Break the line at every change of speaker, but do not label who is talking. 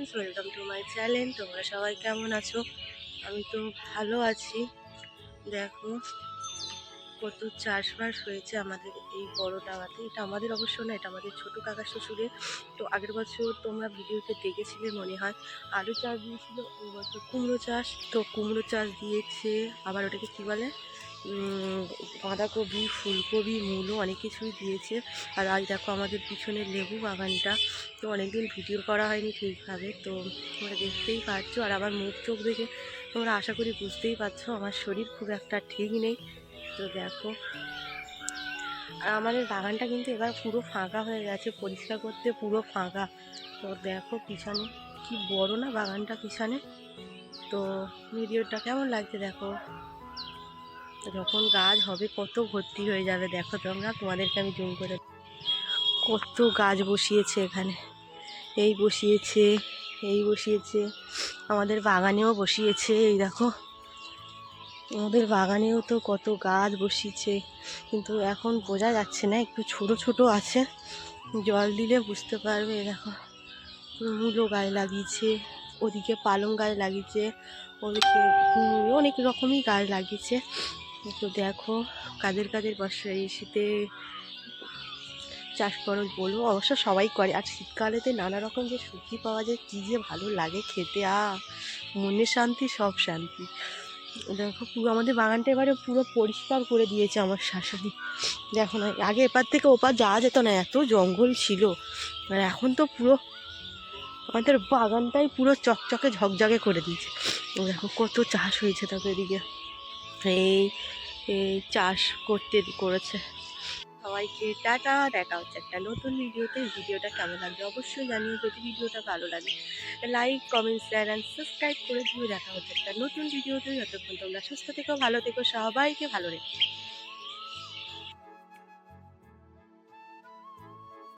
Friends welcome to my channel তোমরা সবাই কেমন আছো? আমি তো ভালো আছি। দেখো, কত চাষবাস হয়েছে আমাদের এই বড় টাকাতে এটা আমাদের অবশ্য না, এটা আমাদের ছোট কাকা শ্বশুরের। তো আগের বছর তোমরা ভিডিওতে দেখেছিলে মনে হয়, আলু চাষ দিয়েছিল এই বছর কুমড়ো চাষ। তো কুমড়ো চাষ দিয়েছে, আবার ওটাকে কী বলে? বাঁধাকপি, ফুলকপি, মূলো অনেক কিছুই দিয়েছে। আর আজ দেখো আমাদের পিছনে লেবু বাগানটা। তো অনেকদিন ভিডিও করা হয়নি ঠিকভাবে, তো তোমরা দেখতেই পাচ্ছ। আর আমার মুখ চোখ দেখে তোমরা আশা করি বুঝতেই পারছ, আমার শরীর খুব একটা ঠিক নেই। তো দেখো, আর আমাদের বাগানটা কিন্তু এবার পুরো ফাঁকা হয়ে গেছে, পরিষ্কার করতে পুরো ফাঁকা। তো দেখো পিছনে, কি বড় না বাগানটা পিছনে। তো ভিডিওটা কেমন লাগছে দেখো? যখন গাছ হবে কত ভর্তি হয়ে যাবে দেখো তোমরা, তোমাদেরকে আমি জুম করে কত গাছ বসিয়েছে এখানে। এই বসিয়েছে এই বসিয়েছে, আমাদের বাগানেও বসিয়েছে, এই দেখো। আমাদের বাগানেও তো কত গাছ বসিয়েছে, কিন্তু এখন বোঝা যাচ্ছে না, একটু ছোট ছোট আছে। জল দিলে বুঝতে পারবে, এই দেখো। মূলো গাছ লাগিয়েছে, ওদিকে পালং গাছ লাগিয়েছে, ওদিকে অনেক রকমই গাছ লাগিয়েছে। তো দেখো, কাদের কাদের বর্ষা এই শীতে চাষ করো বলব। অবশ্য সবাই করে। আর শীতকালেতে নানা রকম যে সবজি পাওয়া যায়, কী যে ভালো লাগে খেতে। আ মনের শান্তি, সব শান্তি। দেখো, পুরো আমাদের বাগানটা এবারে পুরো পরিষ্কার করে দিয়েছে আমার শাশুড়ি। দেখো না, আগে এপার থেকে ওপার যাওয়া যেত না, এত জঙ্গল ছিল। আর এখন তো পুরো আমাদের বাগানটাই পুরো চকচকে ঝকঝকে করে দিয়েছে। দেখো, কত চাষ হয়েছে তবে এদিকে। এই চাষ করতে করেছে। সবাইকে টাটা, দেখা হচ্ছে একটা নতুন ভিডিওতে। ভিডিওটা কেমন লাগবে অবশ্যই জানিও। যদি ভিডিওটা ভালো লাগে like comment share and subscribe করে দিয়ে দেখা হচ্ছে একটা নতুন ভিডিওতে। যতক্ষণ তোমরা সুস্থ থেকো, ভালো থেকো, সবাইকে ভালো রেখো।